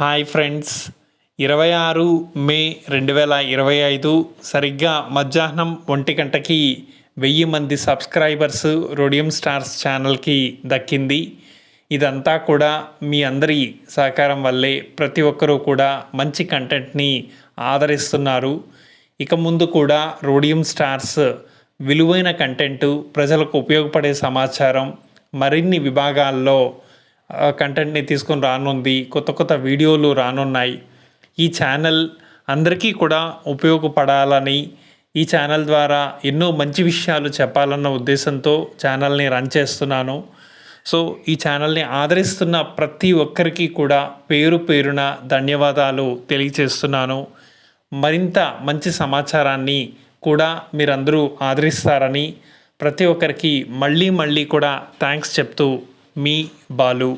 Hi friends. ఇరవై ఆరు మే రెండు వేల ఇరవై ఐదు సరిగ్గా మధ్యాహ్నం ఒంటి గంటకి వెయ్యి మంది సబ్స్క్రైబర్స్ రోడియం స్టార్స్ ఛానల్కి దక్కింది. ఇదంతా కూడా మీ అందరి సహకారం వల్లే ప్రతి ఒక్కరూ కూడా మంచి కంటెంట్ని ఆదరిస్తున్నారు. ఇక ముందు కూడా రోడియం స్టార్స్ విలువైన కంటెంట్ ప్రజలకు ఉపయోగపడే సమాచారం మరిన్ని విభాగాల్లో కంటెంట్ని తీసుకొని రానుంది. కొత్త కొత్త వీడియోలు రానున్నాయి. ఈ ఛానల్ అందరికీ కూడా ఉపయోగపడాలని ఈ ఛానల్ ద్వారా ఎన్నో మంచి విషయాలు చెప్పాలన్న ఉద్దేశంతో ఛానల్ని రన్ చేస్తున్నాను. సో ఈ ఛానల్ని ఆదరిస్తున్న ప్రతి ఒక్కరికి కూడా పేరు పేరున ధన్యవాదాలు తెలియచేస్తున్నాను. మరింత మంచి సమాచారాన్ని కూడా మీరందరూ ఆదరిస్తారని ప్రతి ఒక్కరికి మళ్ళీ మళ్ళీ కూడా థ్యాంక్స్ చెప్తూ మీ బాలు.